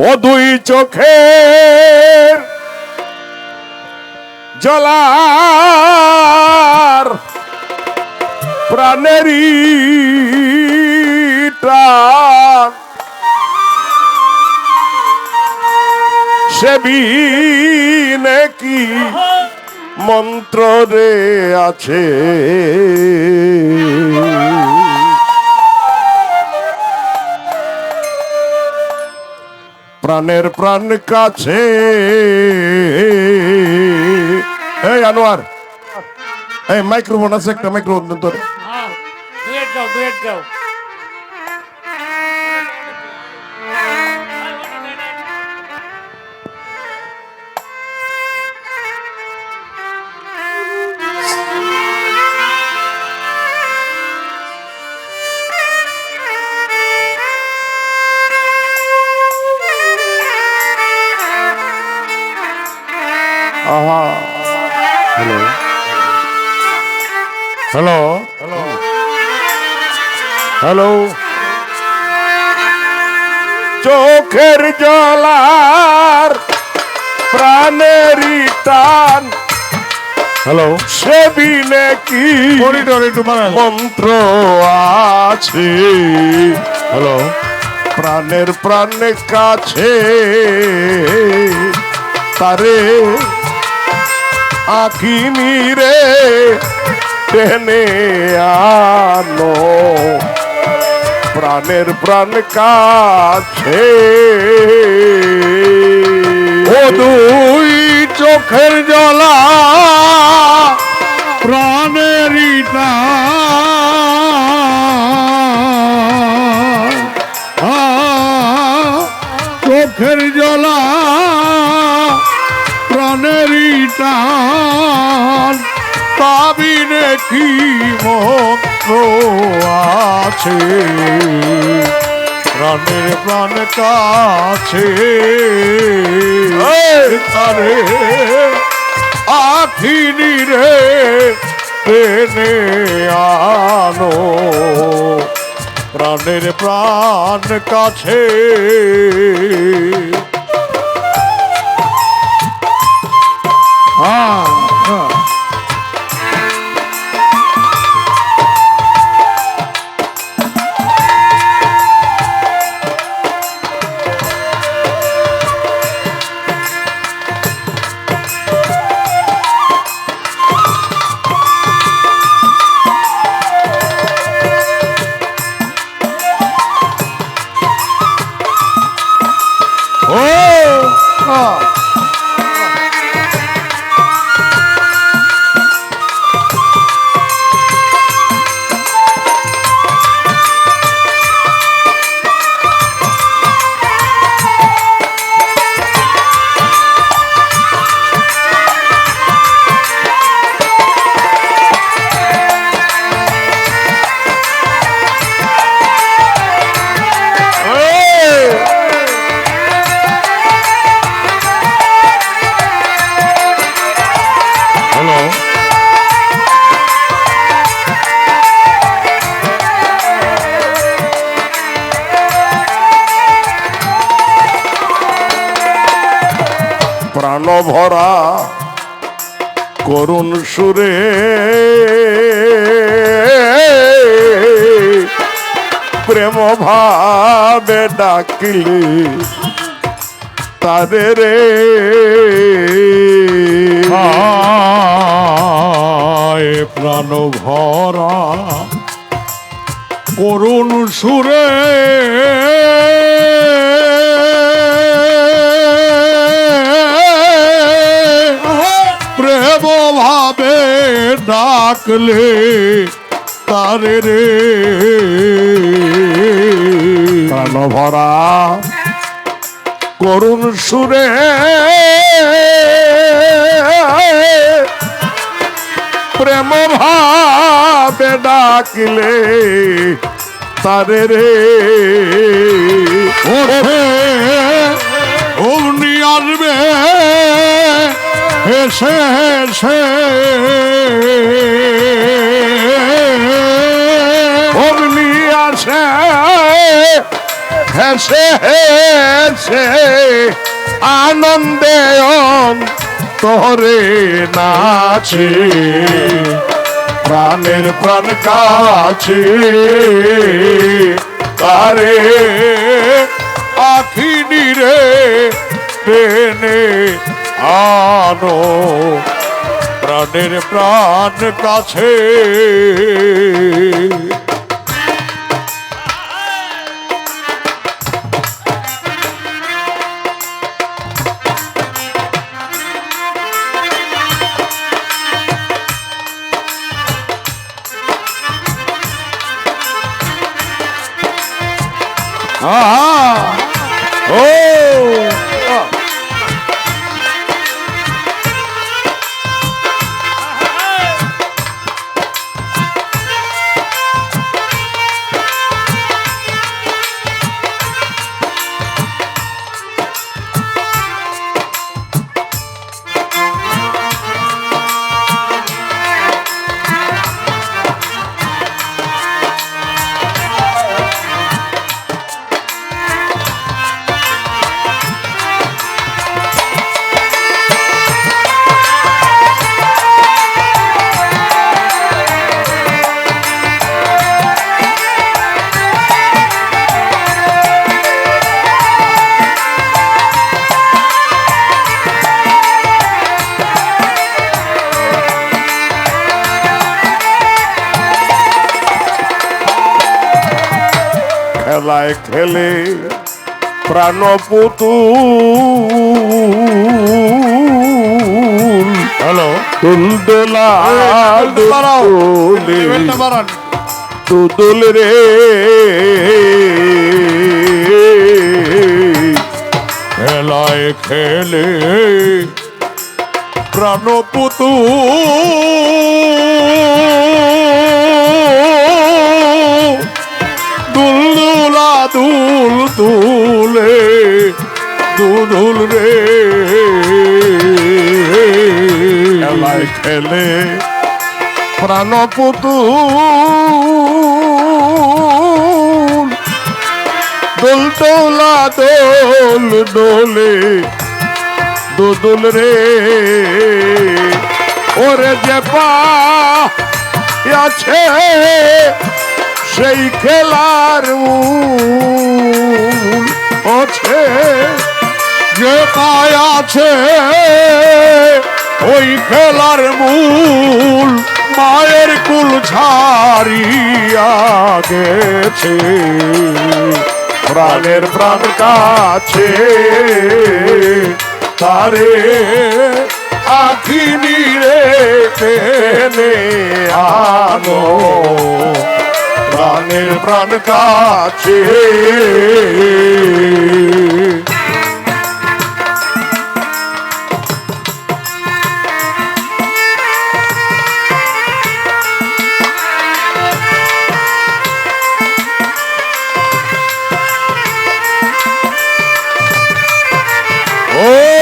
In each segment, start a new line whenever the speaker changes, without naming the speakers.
ও দুই চোখের জলার প্রাণেরই সে কি মন্ত্র রে আছে? প্রাণের প্রাণ কাছে। এই আনোয়ার, এই মাইক্রোফোন আছে, একটা মাইক্রোফোন তোর।
দুয়েট গাও দুয়েট গাও
হ্যালো হ্যালো চোখের জলার প্রাণেরই টান। হ্যালো সে বিনে কি মন্ত্র আছে? হ্যালো প্রাণের প্রাণের কাছে তারে আঁকিনি রে। টেনে আনো। প্রাণের প্রাণ কাছে।
ও দুই চোখের জলা। আ, চোখের জলা প্রাণেরই টান তাবিনে কি মন্ত্র আছে? প্রাণের প্রাণ কাছে তারে আখিনি রে টেনে আনো। প্রাণের প্রাণ কাছে হ্যাঁ
প্রাণ ভরা করুণ সুরে। প্রেম ভাবে ডাকিলি তাদের রে।
প্রাণ ভরা করুণ সুরে। ডাকলে তারে রে।
প্রাণ ভরা করুণ সুরে। প্রেম ভাবে ডাকিলে তারে রে।
হেসে হেসে
হেসে হেসে আনন্দে তোরে নাচে। প্রাণের প্রাণ কাছে।
তারে আখি নিরে টেনে আনো প্রাণের প্রাণ কাছে।
খেলায় খেলে প্রাণ পুতুল
হ্যালো
তুল দোলা দোলে তুদুল রে।
খেলায় খেলে প্রাণপুতু দুলদুলা দুল দুলে দুদুল রে।
খেলায় খেলে প্রাণ পুতুল। দোল দোলা দোল দোলে দুদুল রে। ওরে যে পা আছে সেই খেলার আছে,
যে পায় আছে, ওই খেলার মূল মায়ের কুল ছাড়িয়া গেছে।
প্রাণের প্রাণ কাছে,
তারে আখি নিরে আনো। প্রাণের প্রাণ কাছে।
ও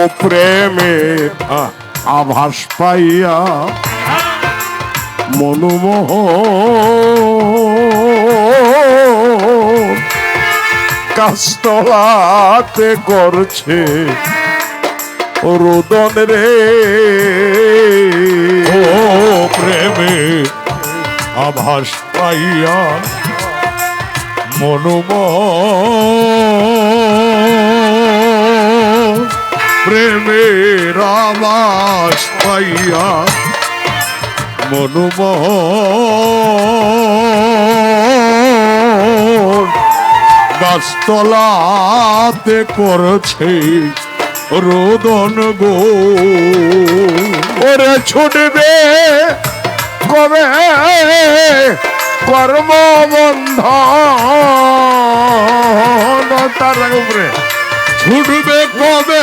ও প্রেমে আভাস পাইয়া মনোমোহ কাস্তলাতে করছে রোদন রে।
ও প্রেমে আভাস পাইয়া মনোম প্রেমের আভাস পাইয়া মনোম গাছতলাতে করছে রোদন গো।
ওরে ছুটবে কবে কর্ম বন্ধন তার উপরে।
ছুটবে কবে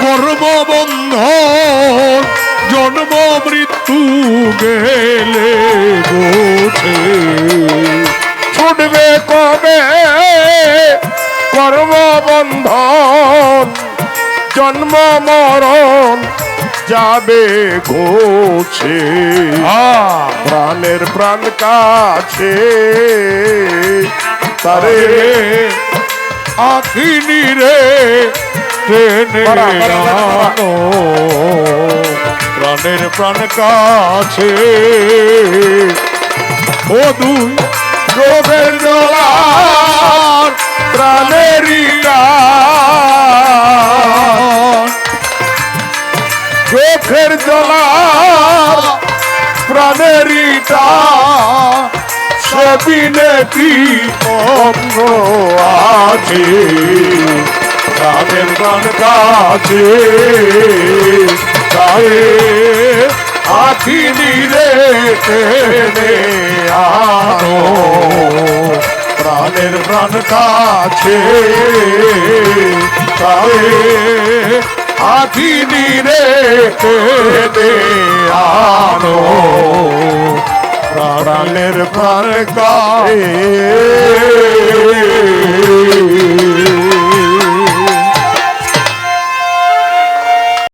কর্মবন্ধন? জন্ম মৃত্যু গেলে গোছে
ছুটবে কবে কর্ম বন্ধন জন্ম মরণ যাবে ঘোছে। প্রাণের প্রাণ কাছে। তারে
আখিনি রে ট্রেনে। আনো। প্রাণের প্রাণ কাছে ও দুই
চোখের জলার প্রাণেরই চোখের জলার প্রাণেরই টান। সে বিনে কি অঙ্গ আছে প্রাণের প্রাণ কাছে তারে আখি নিরে টেনে আনো প্রাণের প্রাণ কাছে তারে আখি নিরে টেনে আনো প্রাণের প্রাণ কাছে